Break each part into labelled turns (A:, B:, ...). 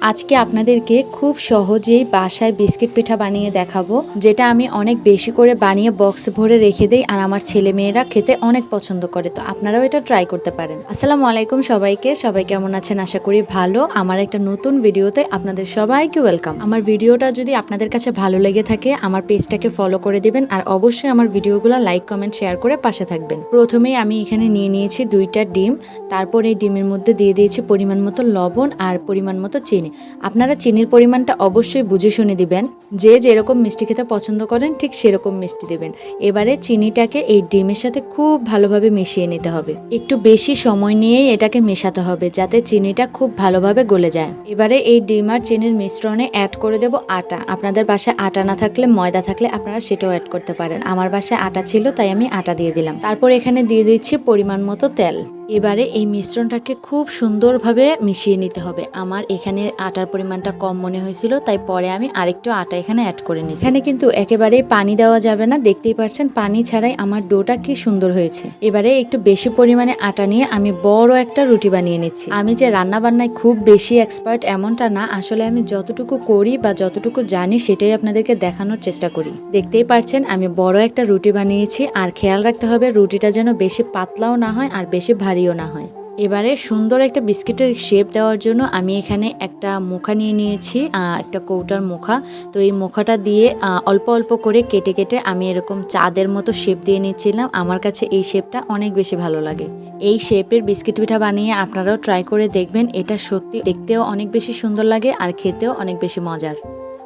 A: আজকে আপনাদেরকে খুব সহজেই বাসায় বিস্কিট পিঠা বানিয়ে দেখাবো, যেটা আমি অনেক বেশি করে বানিয়ে বক্স ভরে রেখে দেই আর আমার ছেলে মেয়েরা খেতে অনেক পছন্দ করে, তো আপনারাও এটা ট্রাই করতে পারেন। আসসালামু আলাইকুম সবাইকে, সবাই কেমন আছেন? আশা করি ভালো। আমার একটা নতুন ভিডিওতে আপনাদের সবাইকে ওয়েলকাম আমার ভিডিওটা যদি আপনাদের কাছে ভালো লেগে থাকে, আমার পেজটাকে ফলো করে দিবেন আর অবশ্যই আমার ভিডিওগুলো লাইক কমেন্ট শেয়ার করে পাশে থাকবেন। প্রথমেই আমি এখানে নিয়ে নিয়েছি দুইটা ডিম, তারপর এই ডিমের মধ্যে দিয়ে দিয়েছি পরিমাণ মতো লবণ আর পরিমাণ মতো চিনি। আপনারা চিনির পরিমাণটা অবশ্যই বুঝে শুনে দিবেন। যে যেরকম মিষ্টি খেতে পছন্দ করেন, ঠিক সেরকম মিষ্টি দেবেন। এবারে চিনিটাকে এই ডিমের সাথে খুব ভালোভাবে মিশিয়ে নিতে হবে। একটু বেশি সময় নিয়েই এটাকে মেশাতে হবে, যাতে চিনিটা খুব ভালোভাবে গলে যায়। এবারে এই ডিম আর চিনির মিশ্রণে অ্যাড করে দেব আটা। আপনাদের বাসায় আটা না থাকলে, ময়দা থাকলে আপনারা সেটাও অ্যাড করতে পারেন। আমার বাসায় আটা ছিল, তাই আমি আটা দিয়ে দিলাম। তারপর এখানে দিয়ে দিচ্ছি পরিমাণ মতো তেল। এবারে এই মিশ্রণটাকে খুব সুন্দরভাবে মিশিয়ে নিতে হবে। আমার এখানে আটার পরিমাণটা কম মনে হয়েছিল, তাই পরে আমি আরেকটু আটা এখানে অ্যাড করে নিই এখানে কিন্তু একেবারেই পানি দেওয়া যাবে না, দেখতেই পাচ্ছেন পানি ছাড়াই আমার ডোটা কি সুন্দর হয়েছে। এবারে একটু বেশি পরিমাণে আটা নিয়ে আমি বড় একটা রুটি বানিয়ে নিচ্ছি। আমি যে রান্না বান্নায় খুব বেশি এক্সপার্ট এমনটা না, আসলে আমি যতটুকু করি বা যতটুকু জানি সেটাই আপনাদেরকে দেখানোর চেষ্টা করি। দেখতেই পাচ্ছেন আমি বড় একটা রুটি বানিয়েছি, আর খেয়াল রাখতে হবে রুটিটা যেন বেশি পাতলাও না হয় আর বেশি ভারীও না হয়। এবারে সুন্দর একটা বিস্কিটের শেপ দেওয়ার জন্য আমি এখানে একটা মুখা নিয়ে নিয়েছি একটা কৌটার মুখা। তো এই মুখাটা দিয়ে অল্প অল্প করে কেটে কেটে আমি এরকম চাঁদের মতো শেপ দিয়ে নিচ্ছিলাম। আমার কাছে এই শেপটা অনেক বেশি ভালো লাগে। এই শেপের বিস্কিট পিঠা বানিয়ে আপনারাও ট্রাই করে দেখবেন, এটা সত্যি দেখতেও অনেক বেশি সুন্দর লাগে আর খেতেও অনেক বেশি মজার।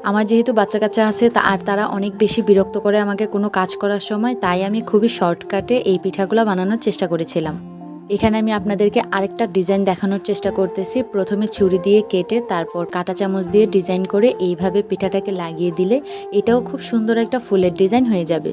A: আমার যেহেতু বাচ্চা কাচ্চা আছে, তা, আর তারা অনেক বেশি বিরক্ত করে আমাকে কোনো কাজ করার সময়, তাই আমি খুবই শর্টকাটে এই পিঠাগুলো বানানোর চেষ্টা করেছিলাম। এখানে আমি আপনাদেরকে আরেকটা ডিজাইন দেখানোর চেষ্টা করতেছি। প্রথমে ছুরি দিয়ে কেটে, তারপর কাটা চামচ দিয়ে ডিজাইন করে এইভাবে পিঠাটাকে লাগিয়ে দিলে এটাও খুব সুন্দর একটা ফুলের ডিজাইন হয়ে যাবে।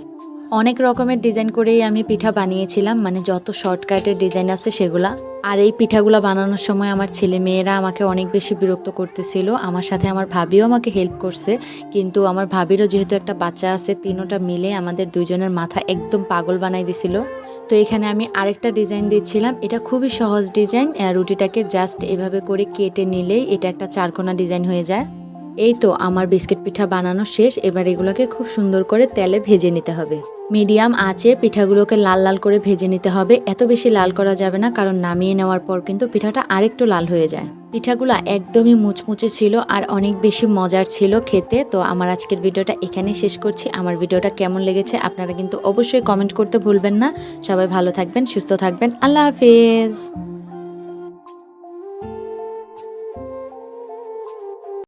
A: অনেক রকমের ডিজাইন করেই আমি পিঠা বানিয়েছিলাম মানে যত শর্টকাটের ডিজাইন আছে সেগুলা। আর এই পিঠাগুলো বানানোর সময় আমার ছেলে মেয়েরা আমাকে অনেক বেশি বিরক্ত করতেছিল। আমার সাথে আমার ভাবিও আমাকে হেল্প করছে, কিন্তু আমার ভাবিরও যেহেতু একটা বাচ্চা আছে, তিনোটা মিলে আমাদের দুজনের মাথা একদম পাগল বানাই দিছিল। তো এখানে আমি আরেকটা ডিজাইন দিচ্ছিলাম। এটা খুবই সহজ ডিজাইন রুটিটাকে জাস্ট এভাবে করে কেটে নিলেই এটা একটা চারকোনা ডিজাইন হয়ে যায়। এই তো আমার বিস্কিট পিঠা বানানো শেষ, এবার এগুলোকে খুব সুন্দর করে তেলে ভেজে নিতে হবে। মিডিয়াম আঁচে পিঠাগুলোকে লাল লাল করে ভেজে নিতে হবে। এত বেশি লাল করা যাবে না, কারণ নামিয়ে নেওয়ার পর কিন্তু পিঠাটা আরেকটু লাল হয়ে যায়। পিঠাগুলো একদমই মুচমুচে ছিল আর অনেক বেশি মজার ছিল খেতে, তো আমার আজকের ভিডিওটা এখানেই শেষ করছি। আমার ভিডিওটা কেমন লেগেছে আপনারা কিন্তু অবশ্যই কমেন্ট করতে ভুলবেন না। সবাই ভালো থাকবেন, সুস্থ থাকবেন। আল্লাহ হাফিজ।